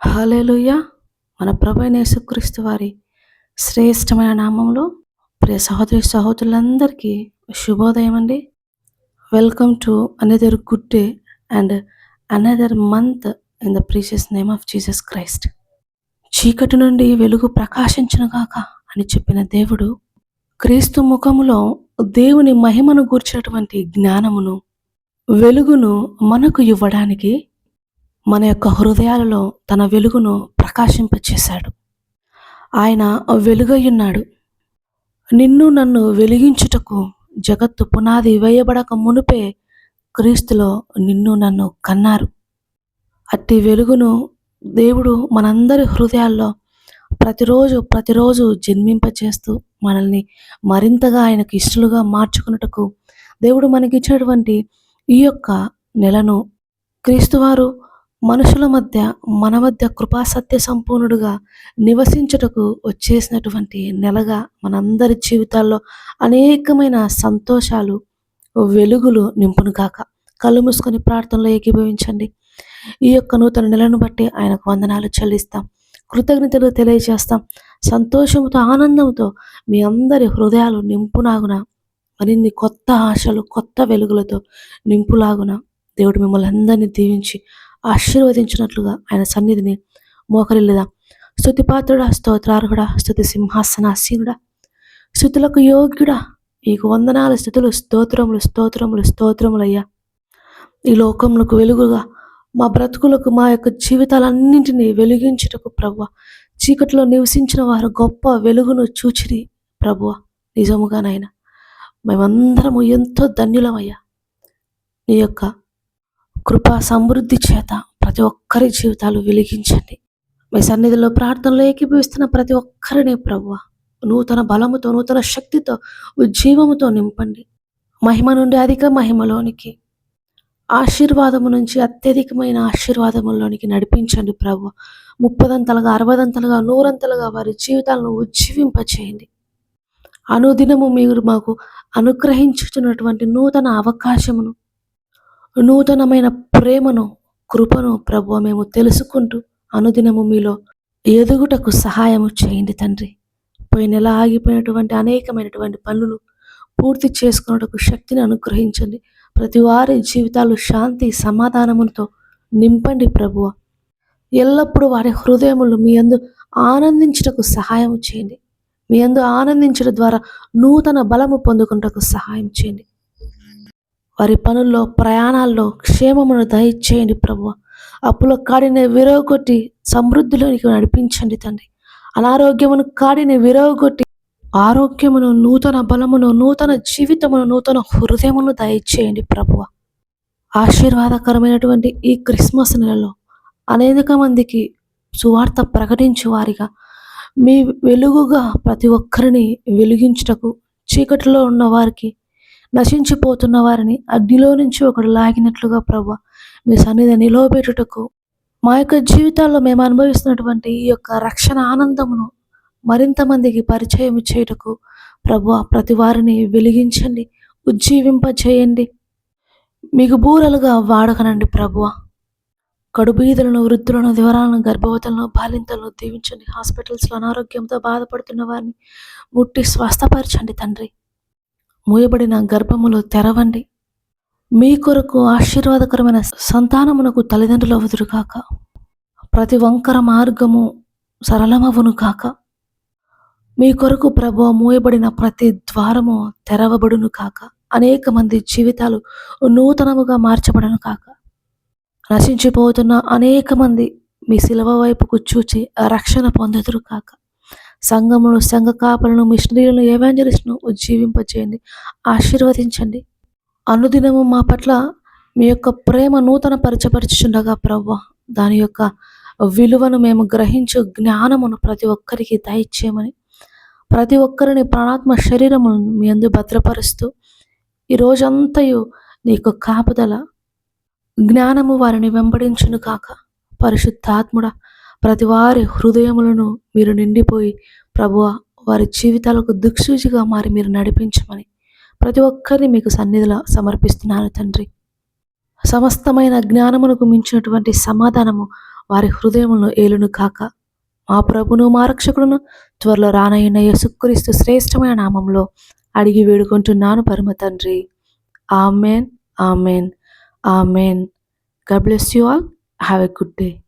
హల్లెలూయా. మన ప్రభు యేసుక్రీస్తు వారి శ్రేష్టమైన నామంలో ప్రియ సహోదరి సహోదరులందరికీ శుభోదయం అండి. Welcome to another good day and another month in the precious name of Jesus Christ చీకటి నుండి వెలుగు ప్రకాశించునుగాక అని చెప్పిన దేవుడు క్రీస్తు ముఖములో దేవుని మహిమను గూర్చినటువంటి జ్ఞానమును వెలుగును మనకు ఇవ్వడానికి మన యొక్క హృదయాలలో తన వెలుగును ప్రకాశింపచేశాడు. ఆయన వెలుగయ్యున్నాడు నిన్ను నన్ను వెలిగించుటకు జగత్తు పునాది వేయబడక మునుపే క్రీస్తులో నిన్ను నన్ను కన్నారు. అట్టి వెలుగును దేవుడు మనందరి హృదయాల్లో ప్రతిరోజు ప్రతిరోజు జన్మింపచేస్తూ మనల్ని మరింతగా ఆయనకు ఇష్టలుగా మార్చుకున్నటకు దేవుడు మనకిచ్చినటువంటి ఈ యొక్క నెలను క్రీస్తువారు మనుషుల మధ్య మన మధ్య కృపాసత్య సంపూర్ణుడుగా నివసించుటకు వచ్చేసినటువంటి నెలగా మనందరి జీవితాల్లో అనేకమైన సంతోషాలు వెలుగులు నింపును కాక కళ్ళు మూసుకొని ప్రార్థనలో ఏకీభవించండి. ఈ యొక్క నూతన నెలను బట్టి ఆయనకు వందనాలు చెల్లిస్తాం. కృతజ్ఞతలు తెలియజేస్తాం. సంతోషంతో ఆనందంతో మీ అందరి హృదయాలు నింపునాగున మరిన్ని కొత్త ఆశలు కొత్త వెలుగులతో నింపులాగున దేవుడు మిమ్మల్ని అందరినీ దీవించి ఆశీర్వదించినట్లుగా ఆయన సన్నిధిని మోకరిల్లుదా. స్థుతిపాత్రుడా స్తోత్రార్హుడా స్థుతి సింహాసనాసీనుడా. స్థుతులకు యోగ్యుడా. నీకు వందనాల స్థుతులు స్తోత్రములు స్తోత్రములు స్తోత్రములయ్యా. ఈ లోకములకు వెలుగుగా మా బ్రతుకులకు మా యొక్క జీవితాలన్నింటినీ వెలిగించుటకు ప్రభువ చీకటిలో నివసించిన వారు గొప్ప వెలుగును చూచిరి ప్రభువ నిజముగానైనా మేమందరము ఎంతో ధన్యులమయ్యా. నీ యొక్క కృపా సమృద్ధి చేత ప్రతి ఒక్కరి జీవితాలు వెలిగించండి. మీ సన్నిధిలో ప్రార్థనలో ఏకీభవిస్తున్న ప్రతి ఒక్కరిని ప్రభు నూతన బలముతో నూతన శక్తితో ఉజ్జీవముతో నింపండి. మహిమ నుండి అధిక మహిమలోనికి ఆశీర్వాదము నుంచి అత్యధికమైన ఆశీర్వాదములోనికి నడిపించండి ప్రభు ముప్పదంతలుగా అరవదంతలుగా నూరంతలుగా వారి జీవితాలను ఉజ్జీవింపచేయండి. అనుదినము మీరు మాకు అనుగ్రహించుతున్నటువంటి నూతన అవకాశమును నూతనమైన ప్రేమను కృపను ప్రభు మేము తెలుసుకుంటూ అనుదినము మీలో ఎదుగుటకు సహాయము చేయండి తండ్రి. పోయిన నెల ఆగిపోయినటువంటి అనేకమైనటువంటి పనులు పూర్తి చేసుకున్నటకు శక్తిని అనుగ్రహించండి. ప్రతి వారి జీవితాలు శాంతి సమాధానములతో నింపండి ప్రభువ. ఎల్లప్పుడూ వారి హృదయములు మీ అందు ఆనందించుటకు సహాయం చేయండి. మీ అందు ఆనందించడం ద్వారా నూతన బలము పొందుకుంటకు సహాయం చేయండి. వారి పనుల్లో ప్రయాణాల్లో క్షేమమును దయచేయండి ప్రభు అప్పుల కాడిని విరవగొట్టి సమృద్ధిలోనికి నడిపించండి తండ్రి. అనారోగ్యమును కాడిని విరవగొట్టి ఆరోగ్యమును నూతన బలమును నూతన జీవితమును నూతన హృదయమును దయచేయండి ప్రభువ. ఆశీర్వాదకరమైనటువంటి ఈ క్రిస్మస్ నెలలో అనేక మందికి సువార్త ప్రకటించు వారిగా మీ వెలుగుగా ప్రతి ఒక్కరిని వెలిగించుటకు చీకటిలో ఉన్న వారికి నశించిపోతున్న వారిని అగ్నిలో నుంచి ఒకడు లాగినట్లుగా ప్రభు మీ సన్నిధి నిలవబెట్టుటకు. మా యొక్క జీవితాల్లో మేము అనుభవిస్తున్నటువంటి ఈ యొక్క రక్షణ ఆనందమును మరింత మందికి పరిచయం చేయుటకు ప్రభు ప్రతి వారిని వెలిగించండి ఉజ్జీవింప చేయండి మీకు బూరలుగా వాడకనండి ప్రభువ కడుబీదులను వృద్ధులను వివరాలను గర్భవతులను బాలింతలను దీవించండి. హాస్పిటల్స్లో అనారోగ్యంతో బాధపడుతున్న వారిని ముట్టి స్వస్థపరచండి తండ్రి. మూయబడిన గర్భములు తెరవండి. మీ కొరకు ఆశీర్వాదకరమైన సంతానమునకు తల్లిదండ్రులు అవుదురు కాక ప్రతి వంకర మార్గము సరళమవును కాక మీ కొరకు ప్రభు మూయబడిన ప్రతి ద్వారము తెరవబడును కాక అనేక మంది జీవితాలు నూతనముగా మార్చబడను కాక నశించిపోతున్న అనేక మంది మీ శిలవ వైపుకు చూచి రక్షణ పొందుదురు కాక సంఘమును సంఘ కాపలను మిషనరీలను ఏవాంజలిస్ట్ను ఉజ్జీవింపచేయండి. ఆశీర్వదించండి. అనుదినము మా పట్ల మీ యొక్క ప్రేమ నూతన పరిచపరచుండగా ప్రవ్వ. దాని యొక్క విలువను మేము గ్రహించు జ్ఞానమును ప్రతి ఒక్కరికి దయచేయమని ప్రతి ఒక్కరిని ప్రాణాత్మ శరీరములను మీ అందు భద్రపరుస్తూ ఈ రోజంతయు నీకు కాపుదల జ్ఞానము వారిని వెంబడించును కాక పరిశుద్ధాత్ముడ ప్రతి వారి హృదయములను మీరు నిండిపోయి ప్రభువ వారి జీవితాలకు దిక్సూచిగా మారి మీరు నడిపించమని ప్రతి ఒక్కరిని మీకు సన్నిధిలో సమర్పిస్తున్నాను తండ్రి సమస్తమైన జ్ఞానమునకు మించినటువంటి సమాధానము వారి హృదయములను ఏలును కాక మా ప్రభును మా రక్షకుడును త్వరలో రానయ్యున్న యేసుక్రీస్తు శ్రేష్టమైన నామంలో అడిగి వేడుకుంటున్నాను పరమ తండ్రి amen amen amen God you all all. A good day.